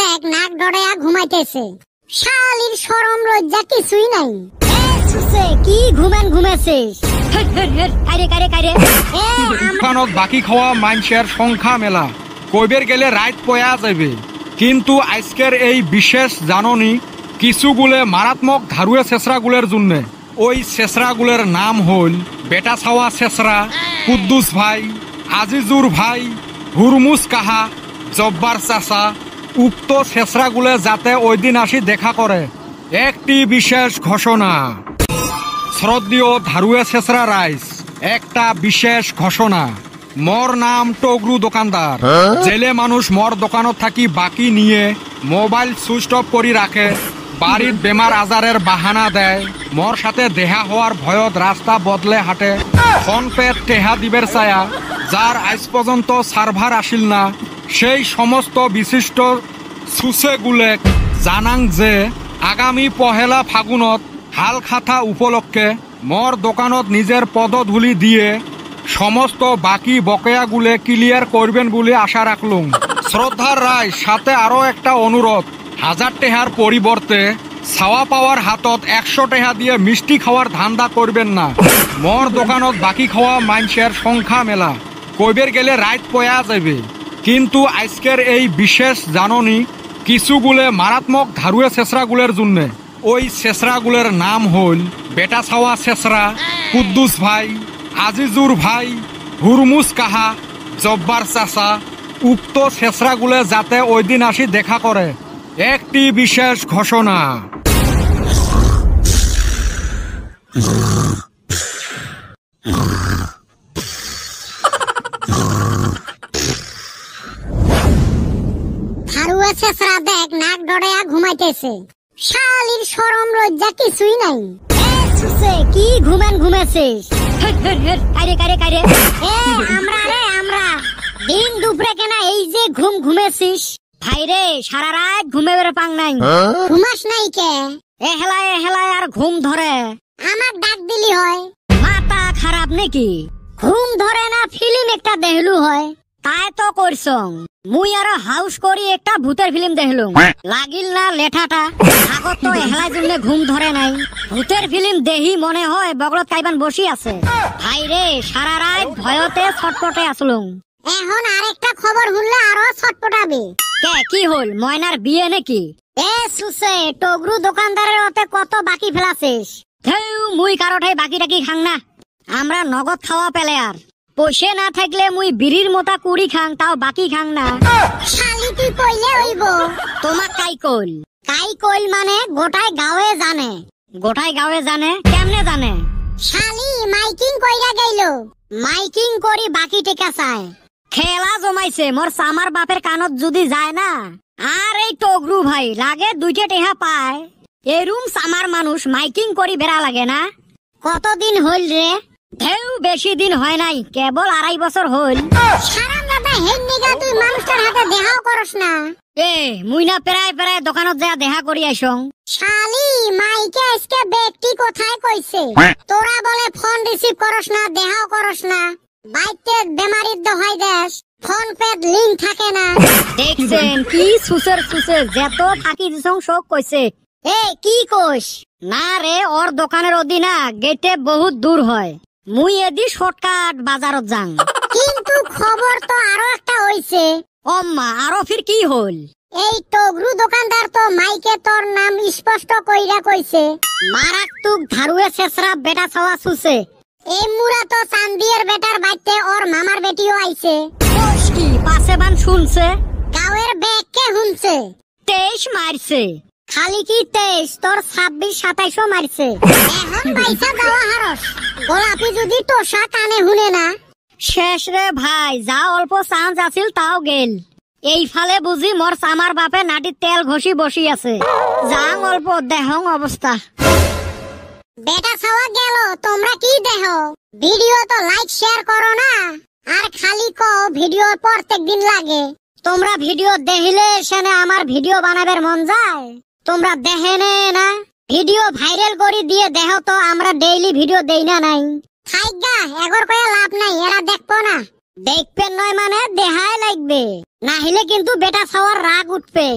দেখ, নাক ঘুমাইতেছে। শালির লজ্জা কিছুই নাই। কি ঘুমেন ঘুমেছিস বাকি খাওয়া মানুষের সংখ্যা মেলা। কইবের গেলে রাইত পয়া যাবে কিন্তু আজকের এই বিশেষ জাননি কিছুগুলে মারাত্মক ধারুয়ে ছেসরাগুলের জন্য। ওই ছেসরাগুলের নাম হল বেটা ছাওয়া ছেসরা কুদ্দুস ভাই আজিজুর ভাই হুরমুস কাহা জব্বার চাচা। উক্ত ছেসরাগুলে যাতে ওই দিন আসি দেখা করে। একটি বিশেষ ঘোষণা। শ্রদ্ধীয় ধারুয়ে ছেসরা রাইস একটা বিশেষ ঘোষণা। মর নাম টগরু দোকানদার। জেলে মানুষ মর দোকানত থাকি বাকি নিয়ে মোবাইল সুইচ অফ করে রাখে। বাড়ির বেমার আজারের বাহানা দেয়। মর সাথে দেহা হওয়ার ভয়ত রাস্তা বদলে হাঁটে। ফোন পেট টেহা দিবের ছায়া, যার আজ পর্যন্ত সার্ভার আসিল না। সেই সমস্ত বিশিষ্ট সুসেগুলে জানাং যে, আগামী পহেলা ফাগুনত হাল খাতা উপলক্ষে মর দোকানত নিজের পদধূলি দিয়ে সমস্ত বাকি বকেয়াগুলে ক্লিয়ার করবেন বলে আশা রাখলুম। শ্রদ্ধার রায়, সাথে আরও একটা অনুরোধ। হাজার টেহার পরিবর্তে ছাওয়া পাওয়ার হাতত একশো টেহা দিয়ে মিষ্টি খাওয়ার ধান্দা করবেন না। মর দোকানত বাকি খাওয়া মানুষের সংখ্যা মেলা। কইবের গেলে রাইত পয়া যাবে কিন্তু আজকের এই বিশেষ জাননি কিছুগুলে মারাত্মক ধারুয়ে ছেসরাগুলের জন্যে। ওই ছেসরাগুলের নাম হল বেটা ছাওয়া ছেসরা কুদ্দুস ভাই, আজিজুর ভাই, হুরমুস কাহা, জব্বার চাচা। উক্ত ছেসরাগুলে যাতে ওই দিন আসি দেখা করে। একটি বিশেষ ঘোষণা। দেখ ঘুমাইতেছে। কিছুই নাই। কি ঘুমেন ঘুমেছিস এ, আমরা রে, আমরা। দিন দুপুরে কেনা এই যে ঘুম ঘুমেছিস। ভাই রে সারা রাত ঘুমে বেরো পাং নাই। ঘুমাস নাই কে? এ হেলায় হেলায় আর ঘুম ধরে। আমার ডাক দিলি হয়। মাথা খারাপ নাকি? ঘুম ধরে না ফিল্ম একটা দেখলু হয়। তাই তো করছং। মুই আরও হাউস করি একটা ভূতের ফিল্ম দেখলুম লাগিল না লেঠাটা। আগত তো এহলার জন্য ঘুম ধরে নাই। ভূতের ফিল্ম দেহি মনে হয় বগলত কাইবান বসি আছে। ভাই রে সারা রাত ভয়তে ছটপটে আসলুম। এখন আরেকটা খবর শুনলে আরও ছটপটাবে। কে কি হল? ময়নার বিয়ে নাকি? এ সুসে টগরু দোকানদারের ওতে কত বাকি ফেলাছিস? ধেউ মুই কারোঠাই বাকি টাকি খাং না। আমরা নগদ খাওয়া পেলে আর পয়সা না থাকলে মুই বিড়ির মোতা কুড়ি খাং তাও বাকি খাং না। শালি তুই কইলে হইব। তোমাক কাই কইল? কাই কইল মানে গোটাই গাঁয়ে জানে। গোটাই গাঁয়ে জানে কেমনে জানে? শালি মাইকিং কইরা গেল মাইকিং করি বাকি টেকা চায়। খেলা জমাইছে মোর সামার বাপের কানত যদি যায় না। আর এই টগরু ভাই লাগে দুইটা টেহা পায়। এরুম সামার মানুষ মাইকিং করি বেড়া লাগে না। কতদিন হইল রে ঢেউ বেশি দিন হয় নাই কেবল আড়াই বছর হইল সারাম দাদা হেন নিগা তুই মানুষটার হাতে দেহাও করস না। এ মুই না পেরায় পেরায় দোকানত যা দেখা করি আইসং শালি মাইকে আজকে ব্যক্তি কোথায় কইছে তোরা বলে ফোন রিসিভ করস না দেহাও করস না। বাইতে বেমারির দহাই দেশ ফোন পেড লিংক থাকে না। দেখছেন কি সুসের সুসের যেত থাকি দিছং সব কইছে। এ কি কইস? না রে ওর দোকানের অধীনা গেটে বহুত দূর হয়। মুই এদি শর্টকাট বাজারত যাং। কিন্তু খবর তো আরও একটা হইছে। অম্মা আরও ফির কি হল? এই টগরু দোকানদার তো মাইকে তোর নাম স্পষ্ট কইরা কইছে। মারাত্মক ধারুয়ে শেষরা বেটা ছাওয়া সুসে। এই মুরা তো চান্দিয়ের বেটার বাইতে ওর মামার বেটিও আইছে। কি পাশে বান শুনছে? গাঁয়ের ব্যাগকে শুনছে তেইশ মারছে। খালি কি তেইশ? তোর ছাব্বিশ সাতাইশও মারছে। এখন পয়সা দেওয়া হারস। গোলাপি যদি তোষা কানে শুনে না। শেষ রে ভাই যা অল্প চান্স আছিল তাও গেল। এই ফালে বুঝি মোর সামার বাপে নাটির তেল ঘষি বসি আছে। যাং অল্প দেহং অবস্থা। বেটা ছাওয়া গেল, তোমরা কি দেহ? ভিডিও তো লাইক শেয়ার করো না। আর খালি ক ভিডিও প্রত্যেক দিন লাগে। তোমরা ভিডিও দেখিলে সেনে আমার ভিডিও বানাবার মন যায়। তোমরা দেখে নে ভিডিও ভাইরাল করে দিয়ে দেহ তো আমরা ডেইলি ভিডিও দেই না নাই। থাইগা এগর কয়ে লাভ নাই, এরা দেখব না। দেখবেন নয় মানে দেহাই লাগবে। না হলে কিন্তু বেটা সবার রাগ উঠবে।